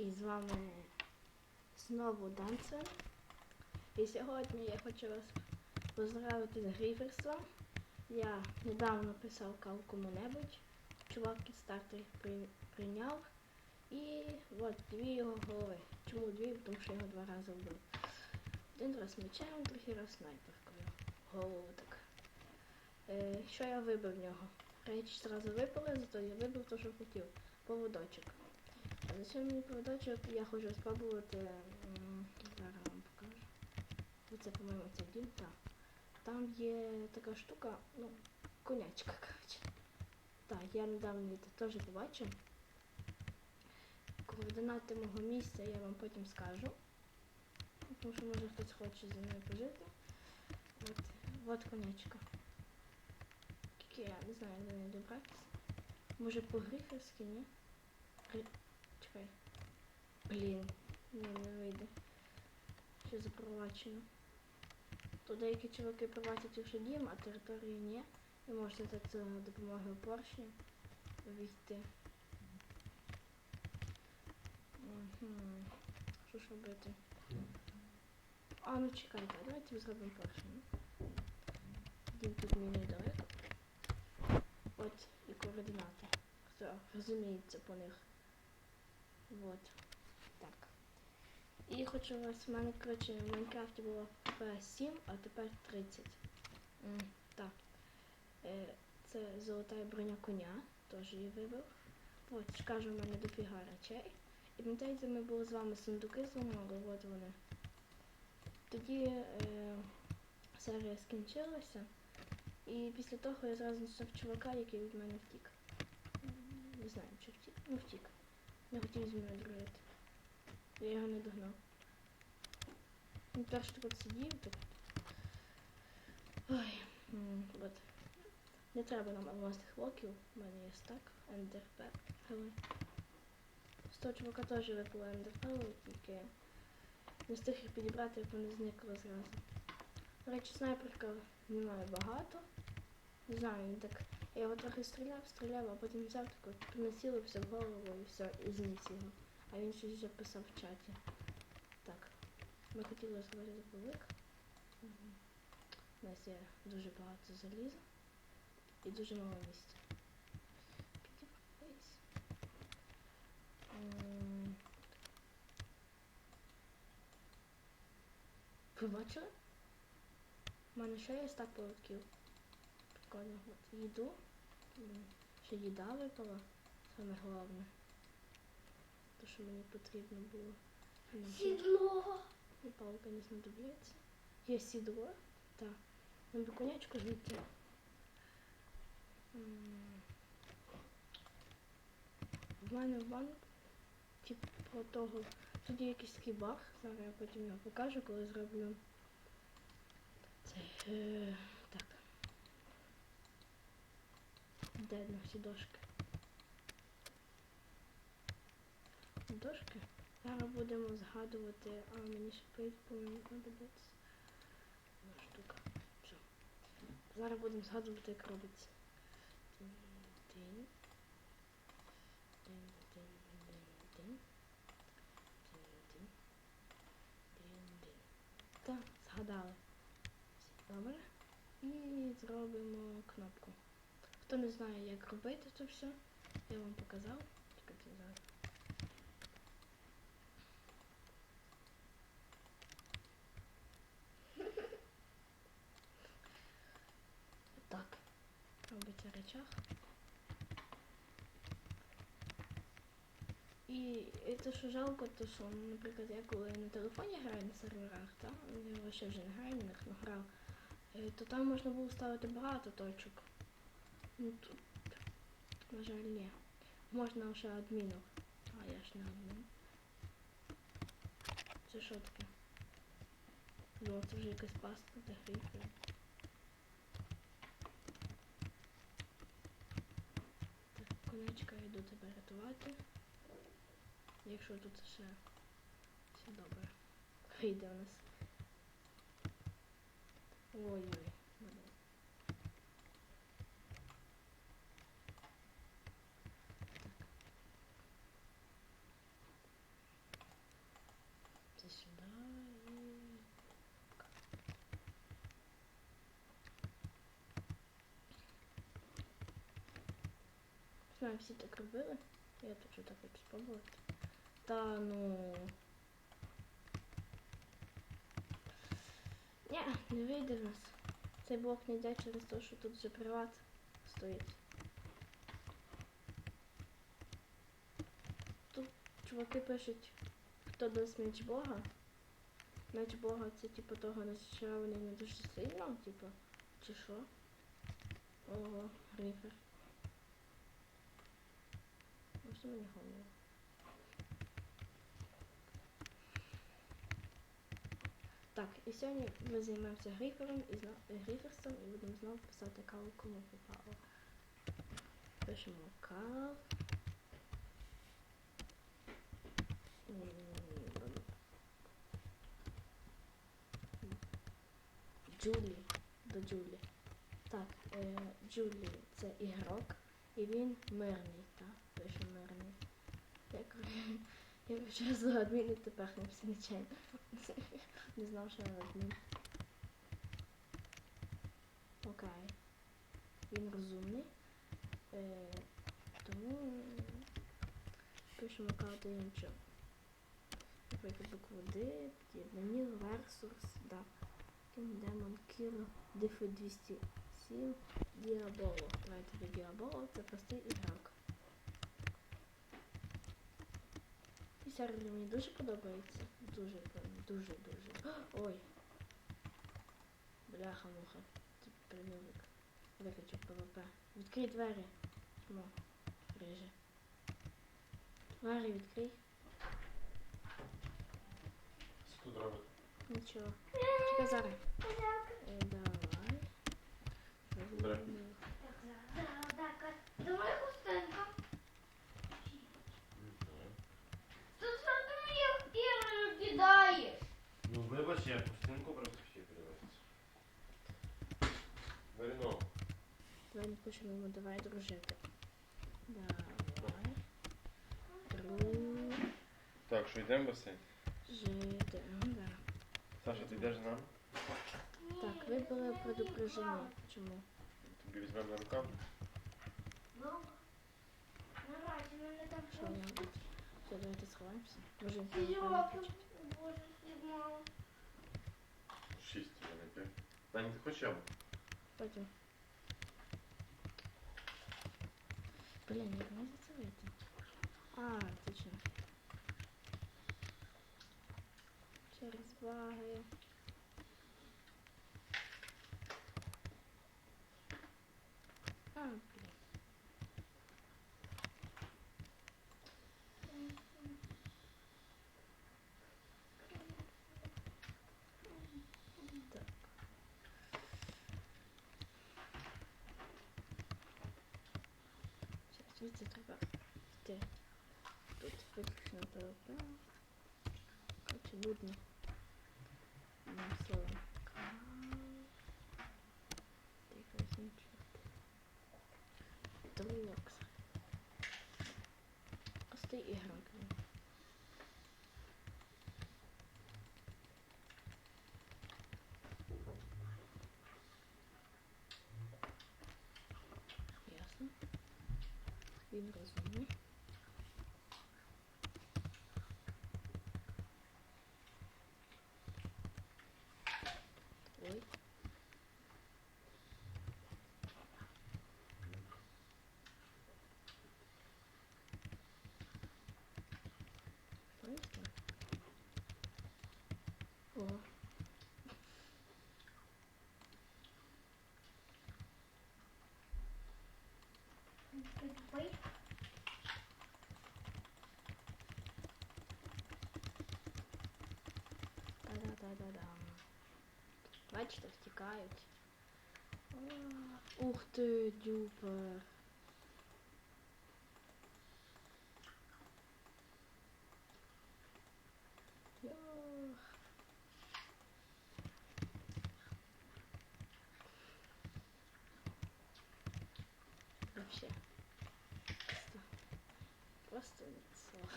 І з вами знову Данцен. І сьогодні я хочу вас поздравити з Гріферсом. Я недавно писав кав кому-небудь. Чувак із старту при- прийняв. І от дві його голови. Чому дві? Тому що його два рази вбив. Один раз мечем, другий раз снайперкою. Голову так. Е, що я вибив в нього? Речі зразу випали, зато я вибив те, що хотів. Поводочок. А зачем мені поводочок? Я хочу спробувати. Зараз вам покажу. Оце, по-моєму, це дім, так. Там є така штука, ну, конячка, коротше. Так, я недавно її теж побачив. Координати мого місця я вам потім скажу. Тому що може хтось хоче зі мною пожити. От, от конячка. Я не знаю, де неї добратися. Може по гриферськи, ні? Блін, ні, не вийде. Ще запровачено. То деякі чуваки проводять вже дім, а території ні. І можете за допомогою поршня війти. Мгм. Що ж робити? А, ну чекайте, давайте зробимо поршень. Дім тут мені недалеко. От і координати. Хто розуміється по них. Вот. І хочу вас, в мене, коротше, в Майнкрафті було P7, а тепер 30. М, так. Е, це золота броня коня, теж її вибив. От, скажу, в мене дофіга речей. І пам'ятаєте, ми були з вами сундуки зламали, от вони. Тоді е, серія скінчилася. І після того я зразу знайшов чувака, який від мене втік. Не знаю, чи втік. Ну втік. Не хотів зі мною дружити. Я його не догнав. Він перший так от сидів, так. Ой, от. Не треба нам алмазних блоків, у мене є стак, ендерпели. З того чувака теж випало ендерпели, тільки не встиг їх підібрати, як вони зникли зразу. До речі, снайперка немає багато. Не знаю, він так. Я його трохи стріляв, стріляв, а потім взяв так от принацілився в голову і все, і зніс його. А він щось вже писав в чаті. Так. Ми хотіли заповик. Мгм. У нас є дуже багато заліза і дуже мало місця. Підібрались. Ви бачили? У мене ще є стак поводків. Прикольно. От їду. Ще їда випала. Саме головне. То, що мені потрібно було. Сідло. І палка не знадобляться. Є сідло. Так. Нам би конячку знайти. В мене в банк, типу, того. Тут є якийсь такий баг. Зараз я потім його покажу, коли зроблю. Цей. Е, так. Де на всі дошки? Дошки? Зараз будемо згадувати, а мені ще прийти, по-моєму, штука. Все. Зараз будемо згадувати, як робиться. Дин, дин. Дин, дин. Так, згадали. Добре. І зробимо кнопку. Хто не знає, як робити це все, я вам показав. Чекайте зараз. Так, робиться речах. І, те, що жалко, то що, наприклад, я коли на телефоні граю на серверах, та, я ще вже не граю, на них не грав, е, то там можна було ставити багато точок. Ну тут, на жаль, ні. Можна лише адмінок. А я ж не адмін. Це що таке? Думав, це вже якась пастка для грифів. Так, я йду тебе рятувати. Якщо тут ще все добре. Вийде у нас. Ой-ой. мене. Так. Знаю, всі так робили. Я тут так хочу спробувати. Та ну. Ні, не вийде в нас. Цей блок не йде через те, що тут вже приват стоїть. Тут чуваки пишуть, хто дасть меч Бога. Меч Бога це типу того незачарований не дуже сильно, типу, чи що? Ого, грифер. Що мені головне? Так, і сьогодні ми займемося грифером і зна... гриферством і будемо знову писати каву кому попало. Пишемо кав. Джулі. До Джулі. Так, е, Джулі це ігрок, і він мирний? Пише мирний. Я вчора за адмін і тепер не все. Не знав, що я адмін. Окей. Він розумний. Е, тому пишемо карти нічого. Наприклад, букву D, Даніл, Версурс, да. Демон Кіро, Дифи 207, Діаболо. Давайте до Діаболо, це простий ігрок. І сервер мені дуже подобається. Дуже, прям, дуже, дуже. Ой. Бляха муха. Ти примівник. Виключив ПВП. Відкрий двері. Чому? Риже. Двері відкрий. Що тут робити? Нічого. Чекай зараз. Е, давай. Бери. Давай хустинка. Не знаю. Ти що ти мені ігри кидаєш? Ну вибач, я пустинку просто ще передивитися. Бери ногу. Давай напишемо йому давай дружити. Давай. Дружити. Так, що йдемо в басейн? Ну, да. Саша, ти йдеш з нами? Так, вибрали предупреждення. Чому? Тобі візьмемо? Ну, наразі мене так Що не? Все, давайте сховаємося. Дружинку. Ти не жовтим. включити. Боже, знімала. Шість тебе не п'ять. Дані, ти хочеш яблуко? Потім. Блін, як можна це вийти? А, точно. Через баги. А, блін. Так. Зараз звідси треба йти. Тут виключно ПВП. Короче, нудно. Одним словом. Якось нічого. Трулокс. Простий ігрок. він. Ясно. Він розумний. Ой. О, Ти тупий? Та-да-да-да-дам. Бачите, втікають. Ух ти, дюпер. Вообще. Просто, просто